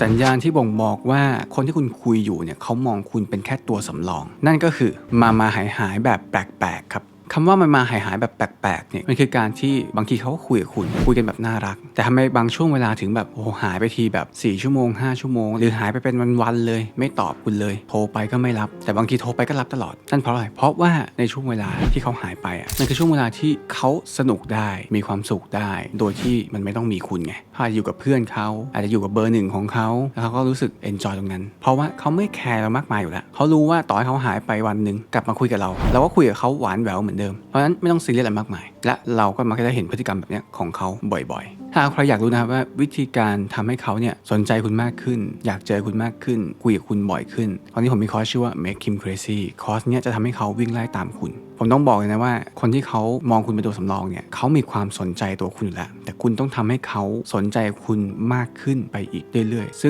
สัญญาณที่บ่งบอกว่าคนที่คุณคุยอยู่เนี่ยเขามองคุณเป็นแค่ตัวสำรอง นั่นก็คือมามาหายหายแบบแปลกๆครับ คำว่ามันมาหายหายแบบแปลกๆเนี่ยมันคือการที่บางทีเขาคุยกับคุณคุยกันแบบน่ารัก แต่ทำไมบางช่วงเวลาถึงแบบโอ้หายไปทีแบบ 4 ชั่วโมง 5 ชั่วโมง หรือหายไปเป็นวันๆเลย ไม่ตอบคุณเลย โทรไปก็ไม่รับ แต่บางทีโทรไปก็รับตลอดนั่นเพราะอะไรเพราะว่าในช่วงเวลาที่เขาหายไปอะมันคือช่วงเวลาที่เขาสนุกได้มีความสุขได้ โดยที่มันไม่ต้องมีคุณไงอาจจะอยู่กับเพื่อนเขาอาจจะอยู่กับเบอร์หนึ่งของเขาแล้วเขาก็รู้สึกเอนจอยตรงนั้น เพราะว่าเขาไม่แคร์เรามากมายอยู่แล้วเขารู้ว่าต่อให้เขาหายไปวันหนึ่งกลับมาคุยกับเราเราก็คุยกับเขาหวานแหววเหมือนเดิมเพราะฉะนั้นไม่ต้องซีเรียสอะไรมากมาย และเราก็มักจะเห็นพฤติกรรมแบบนี้ของเขาบ่อยๆ ถ้าใครอยากรู้นะครับว่าวิธีการทำให้เขาเนี่ยสนใจคุณมากขึ้น อยากเจอคุณมากขึ้น คุยกับคุณบ่อยขึ้น ตอนนี้ผมมีคอร์สชื่อว่า make him crazy คอร์สเนี้ยจะทำให้เขาวิ่งไล่ตามคุณ ผมต้องบอกเลยนะว่าคนที่เขามองคุณเป็นตัวสำรองเนี่ยเขามีความสนใจตัวคุณอยู่แล้ว แต่คุณต้องทำให้เขาสนใจคุณมากขึ้นไปอีกเรื่อยๆซึ่ง